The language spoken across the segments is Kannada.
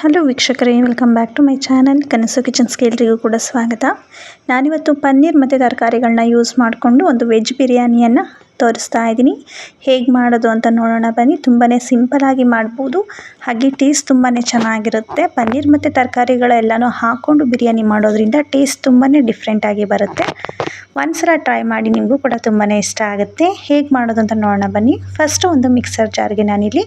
ಹಲೋ ವೀಕ್ಷಕರೇ welcome back to my channel Kanasu kitchen ಸ್ಕೇಲ್ರಿಗೂ ಕೂಡ ಸ್ವಾಗತ. ನಾನಿವತ್ತು ಪನ್ನೀರ್ ಮತ್ತು ತರಕಾರಿಗಳನ್ನ ಯೂಸ್ ಮಾಡಿಕೊಂಡು ಒಂದು ವೆಜ್ ಬಿರಿಯಾನಿಯನ್ನು ತೋರಿಸ್ತಾ ಇದ್ದೀನಿ. ಹೇಗೆ ಮಾಡೋದು ಅಂತ ನೋಡೋಣ ಬನ್ನಿ. ತುಂಬಾ ಸಿಂಪಲಾಗಿ ಮಾಡ್ಬೋದು. ಹಾಗೆ ಟೇಸ್ಟ್ ತುಂಬಾ ಚೆನ್ನಾಗಿರುತ್ತೆ. ಪನ್ನೀರ್ ಮತ್ತು ತರಕಾರಿಗಳೆಲ್ಲನೂ ಹಾಕ್ಕೊಂಡು ಬಿರಿಯಾನಿ ಮಾಡೋದ್ರಿಂದ ಟೇಸ್ಟ್ ತುಂಬಾ ಡಿಫ್ರೆಂಟಾಗಿ ಬರುತ್ತೆ. ಒಂದ್ಸಲ ಟ್ರೈ ಮಾಡಿ ನಿಮಗೂ ಕೂಡ ತುಂಬಾ ಇಷ್ಟ ಆಗುತ್ತೆ. ಹೇಗೆ ಮಾಡೋದು ಅಂತ ನೋಡೋಣ ಬನ್ನಿ. ಫಸ್ಟು ಒಂದು ಮಿಕ್ಸರ್ ಜಾರ್ಗೆ ನಾನಿಲ್ಲಿ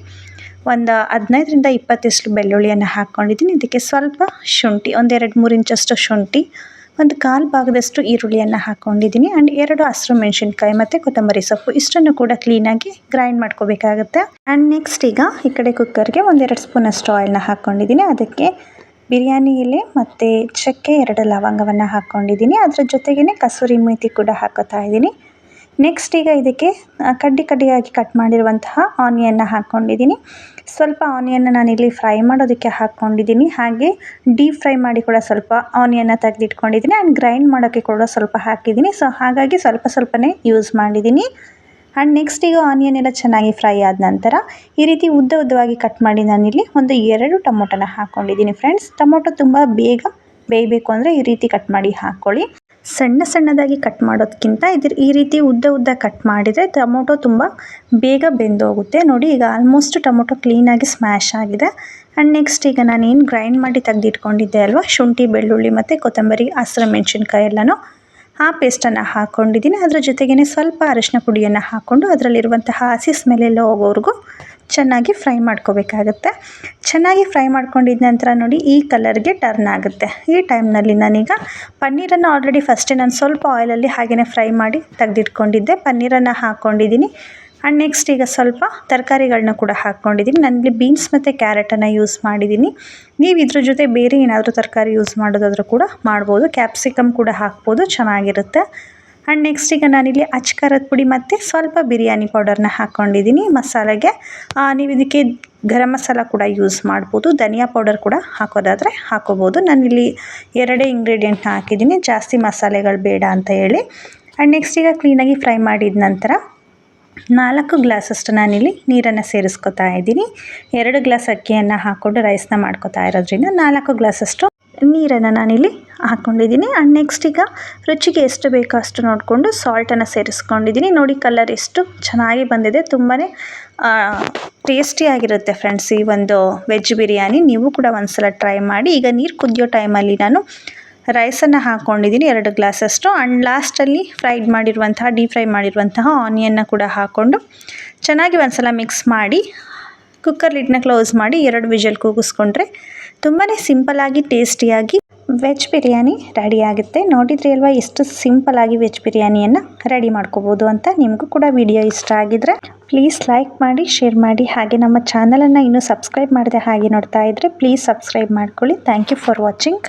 ಒಂದು ಹದಿನೈದರಿಂದ ಇಪ್ಪತ್ತಿಷ್ಟು ಬೆಳ್ಳುಳ್ಳಿಯನ್ನು ಹಾಕ್ಕೊಂಡಿದ್ದೀನಿ ಇದಕ್ಕೆ ಸ್ವಲ್ಪ ಶುಂಠಿ, ಒಂದೆರಡು ಮೂರು ಇಂಚಷ್ಟು ಶುಂಠಿ, ಒಂದು ಕಾಲು ಭಾಗದಷ್ಟು ಈರುಳ್ಳಿಯನ್ನು ಹಾಕ್ಕೊಂಡಿದ್ದೀನಿ ಆ್ಯಂಡ್ ಎರಡು ಹಸಿರು ಮೆಣಸಿನ್ಕಾಯಿ ಮತ್ತು ಕೊತ್ತಂಬರಿ ಸೊಪ್ಪು, ಇಷ್ಟನ್ನು ಕೂಡ ಕ್ಲೀನಾಗಿ ಗ್ರೈಂಡ್ ಮಾಡ್ಕೋಬೇಕಾಗುತ್ತೆ. ಆ್ಯಂಡ್ ನೆಕ್ಸ್ಟ್ ಈಗ ಈ ಕಡೆ ಕುಕ್ಕರ್ಗೆ ಒಂದೆರಡು ಸ್ಪೂನಷ್ಟು ಆಯಿಲ್ನ ಹಾಕ್ಕೊಂಡಿದ್ದೀನಿ ಅದಕ್ಕೆ ಬಿರಿಯಾನಿ ಎಲೆ ಮತ್ತು ಚಕ್ಕೆ ಎರಡು ಲವಂಗವನ್ನು ಹಾಕ್ಕೊಂಡಿದ್ದೀನಿ ಅದರ ಜೊತೆಗೇ ಕಸೂರಿ ಮೇಥಿ ಕೂಡ ಹಾಕೋತಾ ಇದ್ದೀನಿ. ನೆಕ್ಸ್ಟ್ ಈಗ ಇದಕ್ಕೆ ಕಡ್ಡಿ ಕಡ್ಡಿಯಾಗಿ ಕಟ್ ಮಾಡಿರುವಂತಹ ಆನಿಯನ್ನ ಹಾಕ್ಕೊಂಡಿದ್ದೀನಿ. ಸ್ವಲ್ಪ ಆನಿಯನ್ನ ನಾನಿಲ್ಲಿ ಫ್ರೈ ಮಾಡೋದಕ್ಕೆ ಹಾಕ್ಕೊಂಡಿದ್ದೀನಿ. ಹಾಗೆ ಡೀಪ್ ಫ್ರೈ ಮಾಡಿ ಕೂಡ ಸ್ವಲ್ಪ ಆನಿಯನ್ನ ತೆಗೆದಿಟ್ಕೊಂಡಿದ್ದೀನಿ ಆ್ಯಂಡ್ ಗ್ರೈಂಡ್ ಮಾಡೋಕ್ಕೆ ಕೂಡ ಸ್ವಲ್ಪ ಹಾಕಿದ್ದೀನಿ. ಸೊ ಹಾಗಾಗಿ ಸ್ವಲ್ಪ ಸ್ವಲ್ಪನೇ ಯೂಸ್ ಮಾಡಿದ್ದೀನಿ. ಆ್ಯಂಡ್ ನೆಕ್ಸ್ಟ್ ಈಗ ಆನಿಯನ್ ಎಲ್ಲ ಚೆನ್ನಾಗಿ ಫ್ರೈ ಆದ ನಂತರ, ಈ ರೀತಿ ಉದ್ದ ಉದ್ದವಾಗಿ ಕಟ್ ಮಾಡಿ ನಾನಿಲ್ಲಿ ಒಂದು ಎರಡು ಟೊಮೊಟೊನ ಹಾಕ್ಕೊಂಡಿದ್ದೀನಿ ಫ್ರೆಂಡ್ಸ್ ಟೊಮೊಟೊ ತುಂಬ ಬೇಗ ಬೇಯಬೇಕು ಅಂದರೆ ಈ ರೀತಿ ಕಟ್ ಮಾಡಿ ಹಾಕ್ಕೊಳ್ಳಿ ಸಣ್ಣ ಸಣ್ಣದಾಗಿ ಕಟ್ ಮಾಡೋದಕ್ಕಿಂತ ಇದ್ರ ಈ ರೀತಿ ಉದ್ದ ಉದ್ದ ಕಟ್ ಮಾಡಿದರೆ ಟೊಮೊಟೊ ತುಂಬ ಬೇಗ ಬೆಂದೋಗುತ್ತೆ. ನೋಡಿ, ಈಗ ಆಲ್ಮೋಸ್ಟ್ ಟೊಮೊಟೊ ಕ್ಲೀನಾಗಿ ಸ್ಮ್ಯಾಶ್ ಆಗಿದೆ. ಆ್ಯಂಡ್ ನೆಕ್ಸ್ಟ್ ಈಗ ನಾನೇನು ಗ್ರೈಂಡ್ ಮಾಡಿ ತೆಗೆದಿಟ್ಕೊಂಡಿದ್ದೆ ಅಲ್ವಾ? ಶುಂಠಿ, ಬೆಳ್ಳುಳ್ಳಿ ಮತ್ತು ಕೊತ್ತಂಬರಿ, ಹಸಿರು, ಮೆಣಸಿನ್ಕಾಯಿ ಎಲ್ಲನೂ ಆ ಪೇಸ್ಟನ್ನು ಹಾಕ್ಕೊಂಡಿದ್ದೀನಿ ಅದರ ಜೊತೆಗೇ ಸ್ವಲ್ಪ ಅರಿಶಿನ ಪುಡಿಯನ್ನು ಹಾಕ್ಕೊಂಡು ಅದರಲ್ಲಿರುವಂತಹ ಹಸಿ ಸ್ಮೆಲ್ಲೆಲ್ಲ ಹೋಗೋವರೆಗೂ ಚೆನ್ನಾಗಿ ಫ್ರೈ ಮಾಡ್ಕೋಬೇಕಾಗತ್ತೆ. ಚೆನ್ನಾಗಿ ಫ್ರೈ ಮಾಡ್ಕೊಂಡಿದ ನಂತರ ನೋಡಿ ಈ ಕಲರ್ಗೆ ಟರ್ನ್ ಆಗುತ್ತೆ. ಈ ಟೈಮ್ನಲ್ಲಿ ನಾನೀಗ ಪನ್ನೀರನ್ನು ಆಲ್ರೆಡಿ ಫಸ್ಟೇ ನಾನು ಸ್ವಲ್ಪ ಆಯಿಲಲ್ಲಿ ಹಾಗೆಯೇ ಫ್ರೈ ಮಾಡಿ ತೆಗೆದಿಟ್ಕೊಂಡಿದ್ದೆ. ಪನ್ನೀರನ್ನು ಹಾಕ್ಕೊಂಡಿದ್ದೀನಿ ಆ್ಯಂಡ್ ನೆಕ್ಸ್ಟ್ ಈಗ ಸ್ವಲ್ಪ ತರಕಾರಿಗಳನ್ನ ಕೂಡ ಹಾಕ್ಕೊಂಡಿದ್ದೀನಿ ನನಗೆ ಬೀನ್ಸ್ ಮತ್ತು ಕ್ಯಾರೆಟನ್ನು ಯೂಸ್ ಮಾಡಿದ್ದೀನಿ. ನೀವು ಇದ್ರ ಜೊತೆ ಬೇರೆ ಏನಾದರೂ ತರಕಾರಿ ಯೂಸ್ ಮಾಡೋದಾದರೂ ಕೂಡ ಮಾಡ್ಬೋದು. ಕ್ಯಾಪ್ಸಿಕಮ್ ಕೂಡ ಹಾಕ್ಬೋದು. ಚೆನ್ನಾಗಿರುತ್ತೆ. ಆ್ಯಂಡ್ ನೆಕ್ಸ್ಟ್ ಈಗ ನಾನಿಲ್ಲಿ ಅಚ್ ಖಾರದ ಪುಡಿ ಮತ್ತು ಸ್ವಲ್ಪ ಬಿರಿಯಾನಿ ಪೌಡರ್ನ ಹಾಕ್ಕೊಂಡಿದ್ದೀನಿ ಮಸಾಲೆಗೆ ನೀವು ಇದಕ್ಕೆ ಗರಂ ಮಸಾಲ ಕೂಡ ಯೂಸ್ ಮಾಡ್ಬೋದು. ಧನಿಯಾ ಪೌಡರ್ ಕೂಡ ಹಾಕೋದಾದರೆ ಹಾಕೋಬೋದು. ನಾನಿಲ್ಲಿ ಎರಡೇ ಇಂಗ್ರೀಡಿಯೆಂಟ್ನ ಹಾಕಿದ್ದೀನಿ ಜಾಸ್ತಿ ಮಸಾಲೆಗಳು ಬೇಡ ಅಂತ ಹೇಳಿ. ಆ್ಯಂಡ್ ನೆಕ್ಸ್ಟ್ ಈಗ ಕ್ಲೀನಾಗಿ ಫ್ರೈ ಮಾಡಿದ ನಂತರ ನಾಲ್ಕು ಗ್ಲಾಸಷ್ಟು ನಾನಿಲ್ಲಿ ನೀರನ್ನು ಸೇರಿಸ್ಕೊತಾ ಇದ್ದೀನಿ ಎರಡು ಗ್ಲಾಸ್ ಅಕ್ಕಿಯನ್ನು ಹಾಕ್ಕೊಂಡು ರೈಸ್ನ ಮಾಡ್ಕೊತಾ ಇರೋದ್ರಿಂದ ನಾಲ್ಕು ಗ್ಲಾಸಷ್ಟು ನೀರನ್ನು ನಾನಿಲ್ಲಿ ಹಾಕ್ಕೊಂಡಿದ್ದೀನಿ ಆ್ಯಂಡ್ ನೆಕ್ಸ್ಟ್ ಈಗ ರುಚಿಗೆ ಎಷ್ಟು ಬೇಕೋ ಅಷ್ಟು ನೋಡಿಕೊಂಡು ಸಾಲ್ಟನ್ನು ಸೇರಿಸ್ಕೊಂಡಿದ್ದೀನಿ. ನೋಡಿ ಕಲರ್ ಎಷ್ಟು ಚೆನ್ನಾಗಿ ಬಂದಿದೆ. ತುಂಬಾ ಟೇಸ್ಟಿಯಾಗಿರುತ್ತೆ ಫ್ರೆಂಡ್ಸ್ ಈ ಒಂದು ವೆಜ್ ಬಿರಿಯಾನಿ. ನೀವು ಕೂಡ ಒಂದ್ಸಲ ಟ್ರೈ ಮಾಡಿ. ಈಗ ನೀರು ಕುದಿಯೋ ಟೈಮಲ್ಲಿ ನಾನು ರೈಸನ್ನು ಹಾಕ್ಕೊಂಡಿದ್ದೀನಿ ಎರಡು ಗ್ಲಾಸಷ್ಟು. ಆ್ಯಂಡ್ ಲಾಸ್ಟಲ್ಲಿ ಫ್ರೈಡ್ ಮಾಡಿರುವಂತಹ ಡೀಪ್ ಫ್ರೈ ಮಾಡಿರುವಂತಹ ಆನಿಯನ್ನ ಕೂಡ ಹಾಕ್ಕೊಂಡು ಚೆನ್ನಾಗಿ ಒಂದ್ಸಲ ಮಿಕ್ಸ್ ಮಾಡಿ ಕುಕ್ಕರ್ ಲಿಡ್ನ ಕ್ಲೋಸ್ ಮಾಡಿ ಎರಡು ವಿಜಲ್ ಕೂಗಿಸ್ಕೊಂಡ್ರೆ ತುಂಬಾ ಸಿಂಪಲಾಗಿ ಟೇಸ್ಟಿಯಾಗಿ ವೆಜ್ ಬಿರಿಯಾನಿ ರೆಡಿ ಆಗುತ್ತೆ. ನೋಡಿದ್ರಿ ಅಲ್ವಾ ಎಷ್ಟು ಆಗಿ ವೆಜ್ ಬಿರಿಯಾನಿಯನ್ನು ರೆಡಿ ಮಾಡ್ಕೋಬೋದು ಅಂತ ನಿಮಗೂ ಕೂಡ ವಿಡಿಯೋ ಇಷ್ಟ ಆಗಿದ್ರೆ ಪ್ಲೀಸ್ ಲೈಕ್ ಮಾಡಿ ಶೇರ್ ಮಾಡಿ. ಹಾಗೆ ನಮ್ಮ ಚಾನಲನ್ನು ಇನ್ನೂ ಸಬ್ಸ್ಕ್ರೈಬ್ ಮಾಡಿದೆ ಹಾಗೆ ನೋಡ್ತಾ ಇದ್ರೆ ಪ್ಲೀಸ್ ಸಬ್ಸ್ಕ್ರೈಬ್ ಮಾಡ್ಕೊಳ್ಳಿ. Thank you for watching